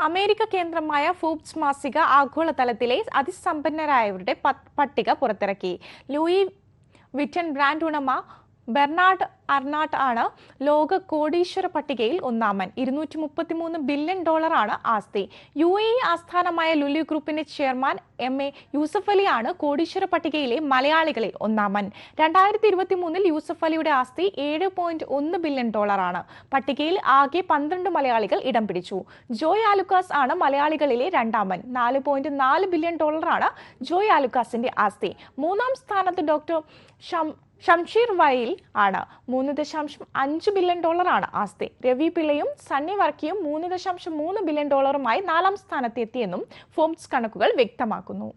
America കേന്ദ്രമായ ഫൂബ്സ് മാസിക ആഗോളതലത്തിലെ അതിസമ്പന്നരായവരുടെ പട്ടിക പുറത്തിറക്കി. ലൂയി വിറ്റൻ ബ്രാൻഡ് ഉണമ ബെർണാഡ് അർണാട്ട് ആണ് ലോക കോടീശ്വര പട്ടികയിൽ ഒന്നാമൻ. ഇരുന്നൂറ്റി മുപ്പത്തിമൂന്ന് ബില്യൺ ഡോളറാണ് ആസ്തി. യു എ ആസ്ഥാനമായ ലുലി ഗ്രൂപ്പിന്റെ chairman M A Yusuff Ali ആണ് കോടീശ്വര പട്ടികയിലെ മലയാളികളിൽ ഒന്നാമൻ. രണ്ടായിരത്തി ഇരുപത്തി മൂന്നിൽ യൂസഫ് അലിയുടെ ആസ്തി ഏഴ് പോയിന്റ് ഒന്ന് ബില്യൺ ഡോളറാണ് പട്ടികയിൽ ആകെ പന്ത്രണ്ട് മലയാളികൾ ഇടം പിടിച്ചു. ജോയ് ആലുക്കാസ് ആണ് മലയാളികളിലെ രണ്ടാമൻ. നാല് പോയിന്റ് നാല് ബില്യൺ ഡോളറാണ് ജോയ് ആലുക്കാസിന്റെ ആസ്തി. മൂന്നാം സ്ഥാനത്ത് ഡോക്ടർ ഷംഷീർ വയൽ ആണ്. മൂന്ന് ദശാംശം അഞ്ച് ബില്യൺ ഡോളറാണ് ആസ്തി. രവി പിള്ളയും സണ്ണി വർക്കിയും മൂന്ന് ദശാംശം മൂന്ന് ബില്യൺ ഡോളറുമായി നാലാം സ്ഥാനത്തെത്തിയെന്നും ഫോംസ് കണക്കുകൾ വ്യക്തമാക്കുന്നു.